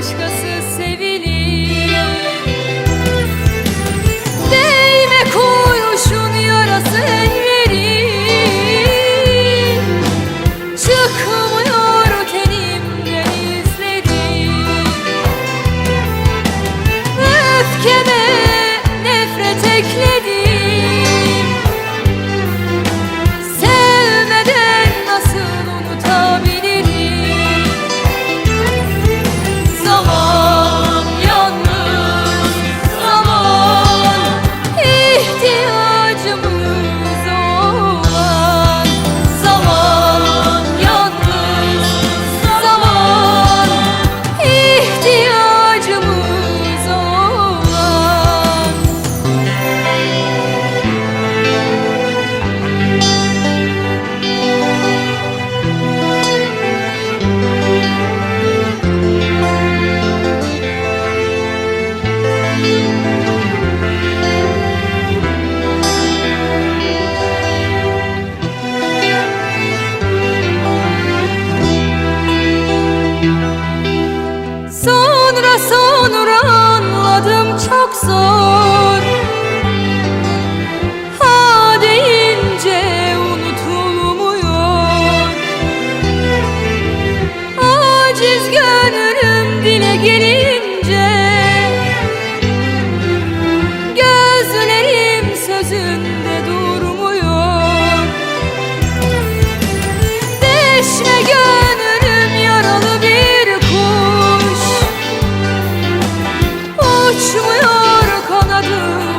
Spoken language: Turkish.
acho que eu sei. sensiz gönlüm dile gelince Gözlerim sözünde durmuyor Deşme gönlüm yaralı bir kuş Uçmuyor kanadım.